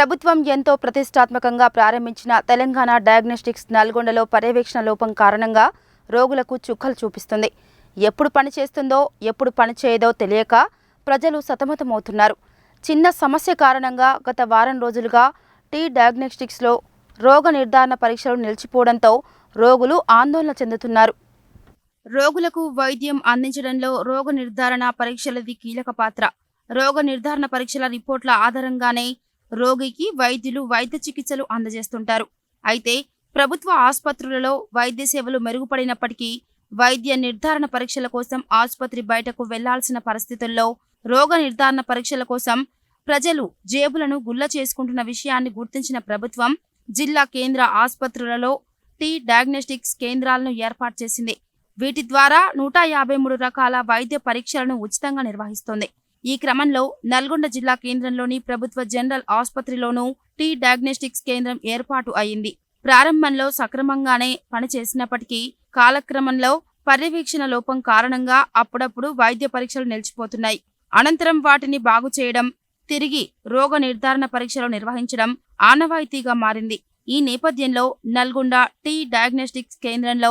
ప్రభుత్వం ఎంతో ప్రతిష్టాత్మకంగా ప్రారంభించిన తెలంగాణ డయాగ్నోస్టిక్స్ నల్గొండలో పర్యవేక్షణ లోపం కారణంగా రోగులకు చుక్కలు చూపిస్తుంది. ఎప్పుడు పనిచేస్తుందో ఎప్పుడు పనిచేయదో తెలియక ప్రజలు సతమతమవుతున్నారు. చిన్న సమస్య కారణంగా గత వారం రోజులుగా టీ డయాగ్నోస్టిక్స్లో రోగ నిర్ధారణ పరీక్షలు నిలిచిపోవడంతో రోగులు ఆందోళన చెందుతున్నారు. రోగులకు వైద్యం అందించడంలో రోగ నిర్ధారణ పరీక్షలది కీలక పాత్ర. రోగ నిర్ధారణ పరీక్షల రిపోర్ట్ల ఆధారంగానే రోగికి వైద్యులు వైద్య చికిత్సలు అందజేస్తుంటారు. అయితే ప్రభుత్వ ఆసుపత్రులలో వైద్య సేవలు మెరుగుపడినప్పటికీ వైద్య నిర్ధారణ పరీక్షల కోసం ఆసుపత్రి బయటకు వెళ్ళాల్సిన పరిస్థితుల్లో రోగ నిర్ధారణ పరీక్షల కోసం ప్రజలు జేబులను గుల్ల చేసుకుంటున్న విషయాన్ని గుర్తించిన ప్రభుత్వం జిల్లా కేంద్ర ఆసుపత్రులలో టీ డయాగ్నోస్టిక్స్ కేంద్రాలను ఏర్పాటు చేసింది. వీటి ద్వారా నూట యాభై మూడు రకాల వైద్య పరీక్షలను ఉచితంగా నిర్వహిస్తోంది. ఈ క్రమంలో నల్గొండ జిల్లా కేంద్రంలోని ప్రభుత్వ జనరల్ ఆసుపత్రిలోనూ టీ డయాగ్నోస్టిక్స్ కేంద్రం ఏర్పాటు అయింది. ప్రారంభంలో సక్రమంగానే పనిచేసినప్పటికీ కాలక్రమంలో పర్యవేక్షణ లోపం కారణంగా అప్పుడప్పుడు వైద్య పరీక్షలు నిలిచిపోతున్నాయి. అనంతరం వాటిని బాగు చేయడం తిరిగి రోగ నిర్ధారణ పరీక్షలు నిర్వహించడం ఆనవాయితీగా మారింది. ఈ నేపథ్యంలో నల్గొండ టీ డయాగ్నోస్టిక్స్ కేంద్రంలో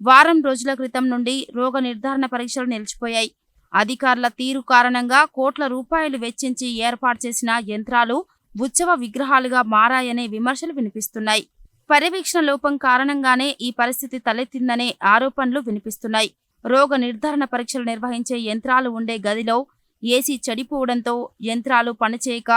వారం రోజుల క్రితం నుండి రోగ నిర్ధారణ పరీక్షలు నిలిచిపోయాయి. అధికారుల తీరు కారణంగా కోట్ల రూపాయలు వెచ్చించి ఏర్పాటు చేసిన యంత్రాలు ఉత్సవ విగ్రహాలుగా మారాయనే విమర్శలు వినిపిస్తున్నాయి. పర్యవేక్షణ లోపం కారణంగానే ఈ పరిస్థితి తలెత్తిందనే ఆరోపణలు వినిపిస్తున్నాయి. రోగ నిర్ధారణ పరీక్షలు నిర్వహించే యంత్రాలు ఉండే గదిలో ఏసీ చెడిపోవడంతో యంత్రాలు పనిచేయక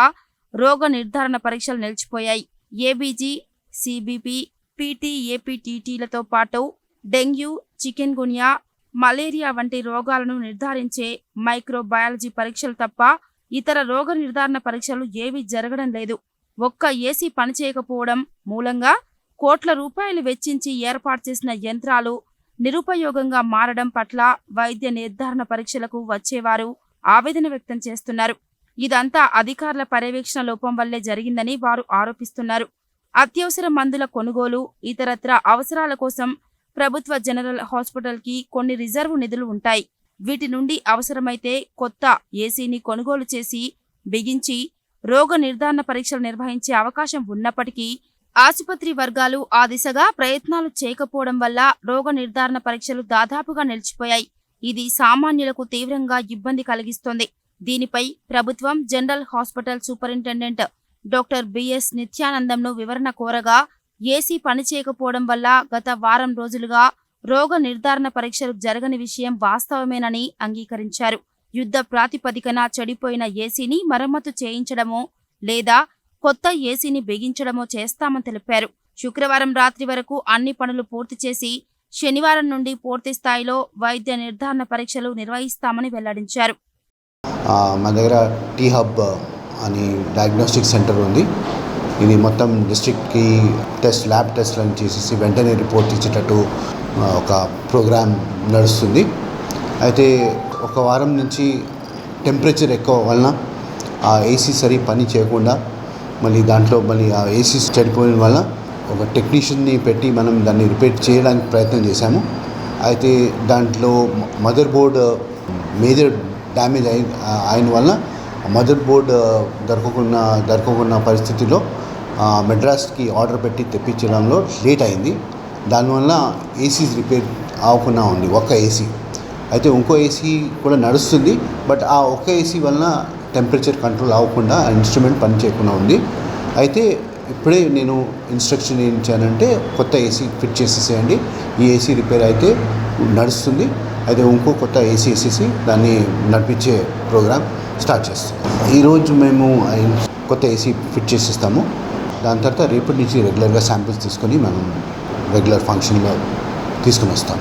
రోగ నిర్ధారణ పరీక్షలు నిలిచిపోయాయి. ఏబీజీ సిబిపి పీటీఏపీటీటీలతో పాటు డెంగ్యూ చికెన్ గున్యా మలేరియా వంటి రోగాలను నిర్ధారించే మైక్రోబయాలజీ పరీక్షలు తప్ప ఇతర రోగ నిర్ధారణ పరీక్షలు ఏవీ జరగడం లేదు. ఒక్క ఏసీ పనిచేయకపోవడం మూలంగా కోట్ల రూపాయలు వెచ్చించి ఏర్పాటు చేసిన యంత్రాలు నిరుపయోగంగా మారడం పట్ల వైద్య నిర్ధారణ పరీక్షలకు వచ్చేవారు ఆవేదన వ్యక్తం చేస్తున్నారు. ఇదంతా అధికారుల పర్యవేక్షణ లోపం వల్లే జరిగిందని వారు ఆరోపిస్తున్నారు. అత్యవసర మందుల కొనుగోలు ఇతరత్ర అవసరాల కోసం ప్రభుత్వ జనరల్ హాస్పిటల్కి కొన్ని రిజర్వు నిధులు ఉంటాయి. వీటి నుండి అవసరమైతే కొత్త ఏసీని కొనుగోలు చేసి బిగించి రోగ నిర్ధారణ పరీక్షలు నిర్వహించే అవకాశం ఉన్నప్పటికీ ఆసుపత్రి వర్గాలు ఆ దిశగా ప్రయత్నాలు చేయకపోవడం వల్ల రోగ నిర్ధారణ పరీక్షలు దాదాపుగా నిలిచిపోయాయి. ఇది సామాన్యులకు తీవ్రంగా ఇబ్బంది కలిగిస్తోంది. దీనిపై ప్రభుత్వం general hospital superintendent doctor B S నిత్యానందంను వివరణ కోరగా ఏసీ పనిచేయకపోవడం వల్ల గత వారం రోజులుగా రోగ నిర్ధారణ పరీక్షలు జరగని విషయం వాస్తవమేనని అంగీకరించారు. యుద్ధ ప్రాతిపదికన చెడిపోయిన ఏసీని మరమ్మతు చేయించడమో లేదా కొత్త ఏసీని బిగించడమో చేస్తామని తెలిపారు. శుక్రవారం రాత్రి వరకు అన్ని పనులు పూర్తి చేసి శనివారం నుండి పూర్తి స్థాయిలో వైద్య నిర్ధారణ పరీక్షలు నిర్వహిస్తామని వెల్లడించారు. మా దగ్గర టీ హబ్ అని డయాగ్నోస్టిక్ సెంటర్ ఉంది. ఇది మొత్తం డిస్ట్రిక్ట్కి టెస్ట్ ల్యాబ్ టెస్ట్లను చేసేసి వెంటనే రిపోర్ట్ ఇచ్చేటట్టు ఒక ప్రోగ్రామ్ నడుస్తుంది. అయితే ఒక వారం నుంచి టెంపరేచర్ ఎక్కువ వలన ఆ ఏసీ సరి పని చేయకుండా మళ్ళీ దాంట్లో మళ్ళీ ఆ ఏసీ చెడిపోయిన వల్ల ఒక టెక్నీషియన్ని పెట్టి మనం దాన్ని రిపేర్ చేయడానికి ప్రయత్నం చేశాము. అయితే దాంట్లో మదర్ బోర్డ్ మేజర్ డ్యామేజ్ అయిన వల్ల మదర్ బోర్డ్ దొరకకున్న దొరకకున్న పరిస్థితిలో మెడ్రాస్కి ఆర్డర్ పెట్టి తెప్పించడంలో లేట్ అయింది. దానివల్ల ఏసీస్ రిపేర్ అవ్వకుండా ఉంది ఒక్క ఏసీ అయితే ఇంకో ఏసీ కూడా నడుస్తుంది బట్ ఆ ఒక్క ఏసీ వలన టెంపరేచర్ కంట్రోల్ అవ్వకుండా ఆ ఇన్స్ట్రుమెంట్ పని చేయకుండా ఉంది. అయితే ఇప్పుడే నేను ఇన్స్ట్రక్షన్ ఏం ఇచ్చానంటే కొత్త ఏసీ ఫిట్ చేసేసేయండి. ఈ ఏసీ రిపేర్ అయితే నడుస్తుంది. అయితే ఇంకో కొత్త ఏసీ వేసేసి దాన్ని నడిపించే ప్రోగ్రామ్ స్టార్ట్ చేస్తాం. ఈరోజు మేము కొత్త ఏసీ ఫిట్ చేసేస్తాము. దాని తర్వాత రేపటి నుంచి రెగ్యులర్గా శాంపిల్స్ తీసుకొని మనం రెగ్యులర్ ఫంక్షన్లో తీసుకుని వస్తాం.